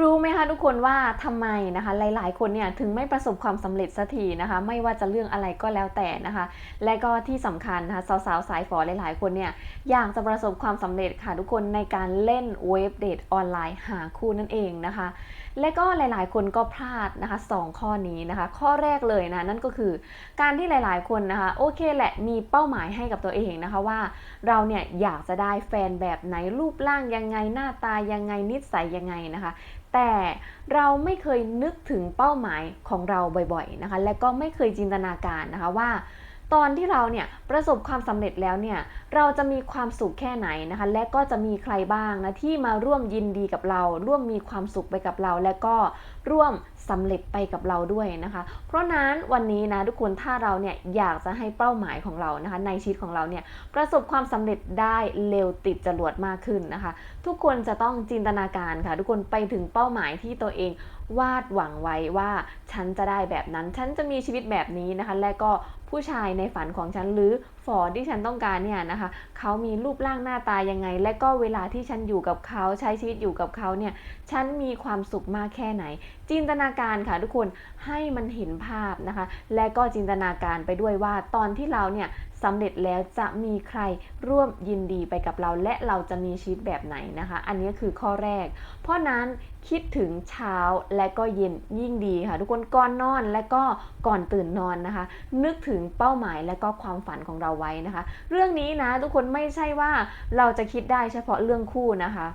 รู้ไหมคะทุกคนว่าทำไมนะคะหลาย ๆ คนเนี่ยถึงไม่ประสบความสำเร็จสักทีนะคะ ไม่ว่าจะเรื่องอะไรก็แล้วแต่นะคะ และก็ที่สำคัญนะคะสาวๆสายฝอหลาย ๆ คนเนี่ยอยากจะประสบความสำเร็จค่ะทุกคนในการเล่นเว็บเดทออนไลน์หาคู่นั่นเองนะคะ และก็หลาย ๆ คนก็พลาดนะคะสองข้อนี้นะคะ ข้อแรกเลยนะนั่นก็คือ การที่หลาย ๆ คนนะคะโอเคแหละมีเป้าหมายให้กับตัวเองนะคะว่า เราเนี่ยอยากจะได้แฟนแบบไหนรูปร่างยังไงหน้าตายังไงนิสัยยังไงนะคะแต่เราไม่เคยนึกถึงเป้าหมายของเราบ่อยๆนะคะ และก็ไม่เคยจินตนาการนะคะว่า ตอนที่เราเนี่ยประสบความสำเร็จแล้วเนี่ยเราจะมีความสุขแค่ไหนนะคะ และก็จะมีใครบ้างนะที่มาร่วมยินดีกับเรา ร่วมมีความสุขไปกับเรา และก็ ร่วมสำเร็จไปกับเราด้วยนะคะ เพราะนั้นวันนี้นะทุกคนถ้าเราเนี่ยอยากจะให้เป้าหมายของเรานะคะ ในชีวิตของเราเนี่ยประสบความสำเร็จได้เร็วติดจรวดมากขึ้นนะคะ ทุกคนจะต้องจินตนาการค่ะ ทุกคนไปถึงเป้าหมายที่ตัวเองวาดหวังไว้ว่าฉันจะได้แบบนั้น ฉันจะมีชีวิตแบบนี้นะคะ และก็ผู้ชายในฝันของฉันหรือ ฝอที่ฉันต้องการเนี่ยนะคะเขามีรูปร่างหน้าตายังไง และก็เวลาที่ฉันอยู่กับเขาใช้ชีวิตอยู่กับเขาเนี่ยฉันมีความสุขมากแค่ไหน จินตนาการค่ะทุกคนให้มันเห็นภาพนะคะ และก็จินตนาการไปด้วยว่าตอนที่เราเนี่ยสำเร็จแล้วจะมีใครร่วมยินดีไปกับเรา และเราจะมีชีวิตแบบไหนนะคะ อันนี้คือข้อแรก เพราะนั้นคิดถึงเช้าและก็เย็นยิ่งดีค่ะ ทุกคนก่อนนอนและก็ก่อนตื่นนอนนะคะ นึกถึงเป้าหมายและก็ความฝันของเราไว้นะคะ เรื่องนี้นะทุกคนไม่ใช่ว่าเราจะคิดได้เฉพาะเรื่องคู่นะคะ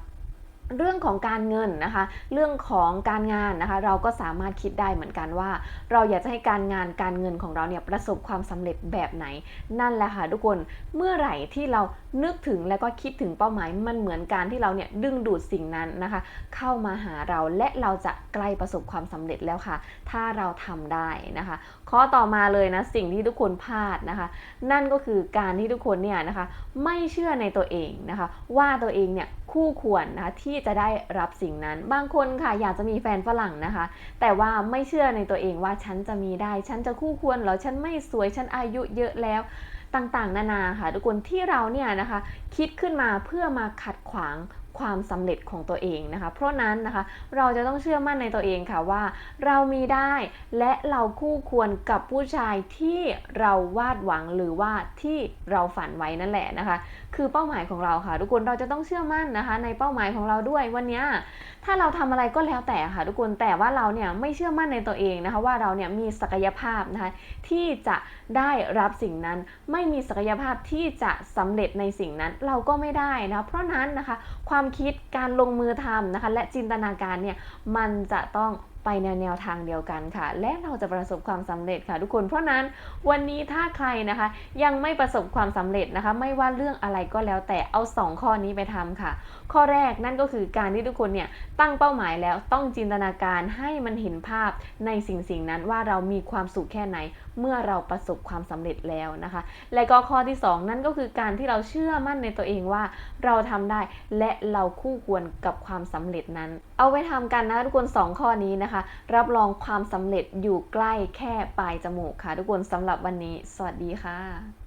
เรื่องของการเงินนะคะ เรื่องของการงานนะคะ เราก็สามารถคิดได้เหมือนกันว่า เราอยากจะให้การงานการเงินของเราเนี่ยประสบความสำเร็จแบบไหน นั่นแหละค่ะทุกคนเมื่อไหร่ที่เรานึกถึงแล้วก็คิดถึงเป้าหมาย มันเหมือนการที่เราเนี่ยดึงดูดสิ่งนั้นนะคะ เข้ามาหาเราและเราจะใกล้ประสบความสำเร็จแล้วค่ะ ถ้าเราทำได้นะคะข้อต่อมาเลยนะสิ่งที่ทุกคนพลาดนะคะ นั่นก็คือการที่ทุกคนเนี่ยนะคะ ไม่เชื่อในตัวเองนะคะ ว่าตัวเองเนี่ยคู่ควรนะคะที่จะได้รับสิ่งนั้น บางคนค่ะอยากจะมีแฟนฝรั่งนะคะ แต่ว่าไม่เชื่อในตัวเองว่าฉันจะมีได้ ฉันจะคู่ควรหรอ ฉันไม่สวย ฉันอายุเยอะแล้วต่างๆ นานาค่ะ ทุกคนที่เราเนี่ยนะคะ คิดขึ้นมาเพื่อมาขัดขวาง ความสำเร็จของตัวเองนะคะ เพราะนั้นนะคะเราจะต้องเชื่อมั่นในตัวเองค่ะว่า เรามีได้และเราคู่ควรกับผู้ชายที่เราวาดหวังหรือว่าที่เราฝันไว้นั่นแหละนะคะ คือเป้าหมายของเราค่ะ ทุกคนเราจะต้องเชื่อมั่นนะคะ ในเป้าหมายของเราด้วยวันนี้ถ้าเราทำอะไรก็แล้วแต่ค่ะ ทุกคนแต่ว่าเราเนี่ยไม่เชื่อมั่นในตัวเองนะคะ ว่าเราเนี่ยมีศักยภาพนะคะที่จะได้รับสิ่งนั้น ไม่มีศักยภาพที่จะสำเร็จในสิ่งนั้นเราก็ไม่ได้นะเพราะนั้นนะคะความความคิดการลงมือทำนะคะ และจินตนาการเนี่ยมันจะต้อง ไปแนวแนวทางเดียวกันค่ะ และเราจะประสบความสำเร็จค่ะทุกคน เพราะนั้นวันนี้ถ้าใครนะคะยังไม่ประสบความสำเร็จนะคะ ไม่ว่าเรื่องอะไรก็แล้วแต่เอา 2 ข้อนี้ไปทำค่ะ ข้อแรกนั่นก็คือการที่ทุกคนเนี่ยตั้งเป้าหมายแล้วต้องจินตนาการให้มันเห็นภาพในสิ่งสิ่งนั้นว่าเรามีความสุขแค่ไหน เมื่อเราประสบความสำเร็จแล้วนะคะ และก็ข้อที่ 2 นั่นก็คือการที่เราเชื่อมั่นในตัวเองว่าเราทำได้และเราคู่ควรกับความสำเร็จนั้น เอาไว้ทำกันนะทุกคน 2 ข้อนี้นะคะนะคะ รับรองความสำเร็จอยู่ใกล้แค่ปลายจมูกค่ะ ทุกคนสำหรับวันนี้ สวัสดีค่ะ